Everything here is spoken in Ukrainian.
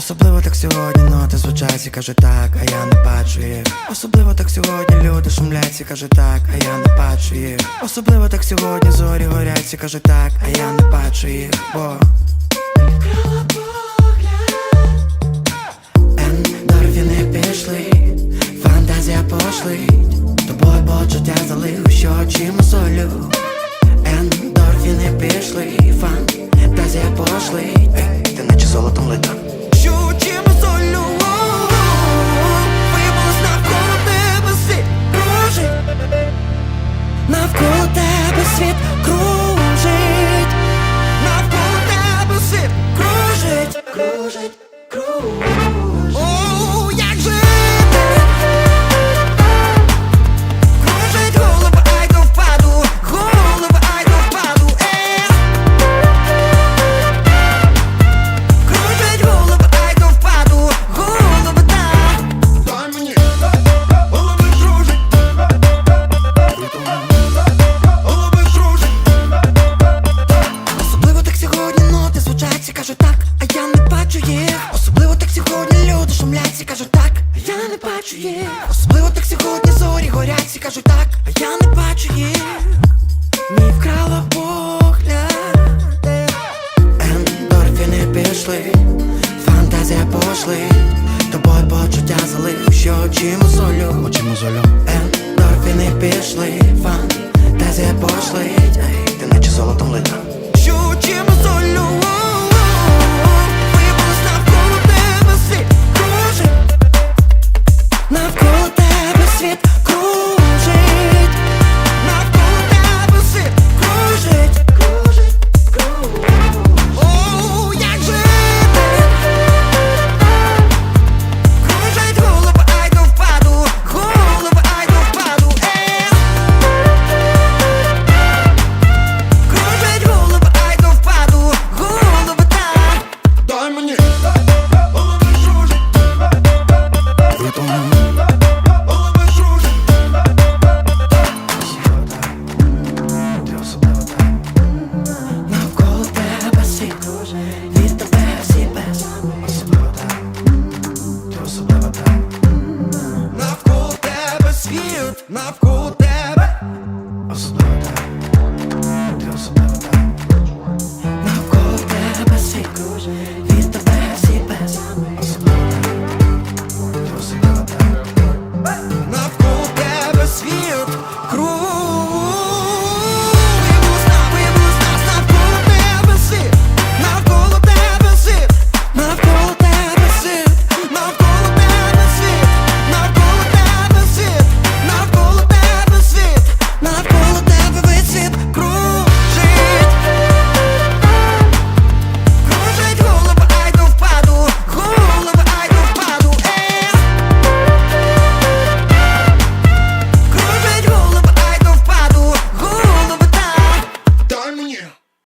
Особливо так сьогодні ноти звучать і каже так, а я не бачу їх. Особливо так сьогодні люди шумлять і каже так, а я не бачу їх. Особливо так сьогодні зорі горять і каже так, а я не бачу їх, бо Ендорфіни пішли, фантазія пошлить Тобою почуття залив, що очима солю. Ендорфіни пішли, it кажуть так, а я не бачу їх Особливо так сьогодні зорі горять і кажуть так, а я не бачу їх Мій вкрала погляд Ендорфіни пішли, фантазія пошли. Тобою почуття залив, що очима солю Очима солю Ендорфіни пішли, фантазія пошлить Ей, Ти наче золотом лита навколо.